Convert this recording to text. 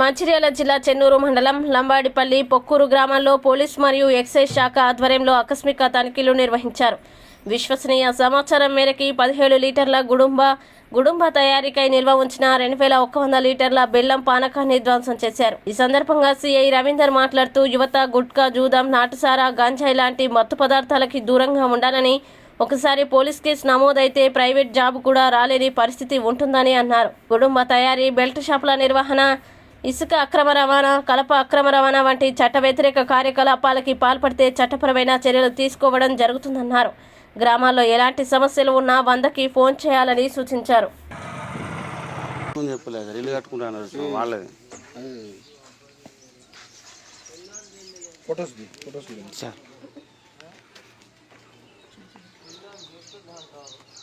మంచిర్యాల జిల్లా చెన్నూరు మండలం లంబాడిపల్లి పొక్కూరు గ్రామాల్లో పోలీస్ మరియు ఎక్సైజ్ శాఖ ఆధ్వర్యంలో ఆకస్మిక తనిఖీలు నిర్వహించారు. విశ్వసనీయ సమాచారం మేరకి పదిహేడు లీటర్ల గుడుంబ గుడుంబ తయారీకై నిల్వ ఉంచిన రెండు వేల ఒక్క వంద లీటర్ల బెల్లం పానకాన్ని ధ్వంసం చేశారు. ఈ సందర్భంగా సిఐ రవీందర్ మాట్లాడుతూ యువత గుట్కా జూదం నాటుసారా గంజాయి లాంటి మత్తు పదార్థాలకి దూరంగా ఉండాలని ఒకసారి పోలీస్ కేసు నమోదైతే ప్రైవేట్ జాబ్ కూడా రాలేని పరిస్థితి ఉంటుందని అన్నారు. కుటుంబ తయారీ బెల్ట్ షాపుల నిర్వహణ ఇసుక అక్రమ రవాణా కలప అక్రమ రవాణా వంటి చట్ట వ్యతిరేక కార్యకలాపాలకి పాల్పడితే చట్టపరమైన చర్యలు తీసుకోవడం జరుగుతుందన్నారు. గ్రామాల్లో ఎలాంటి సమస్యలు ఉన్నా వందకి ఫోన్ చేయాలని సూచించారు. Photos photos sir. on those.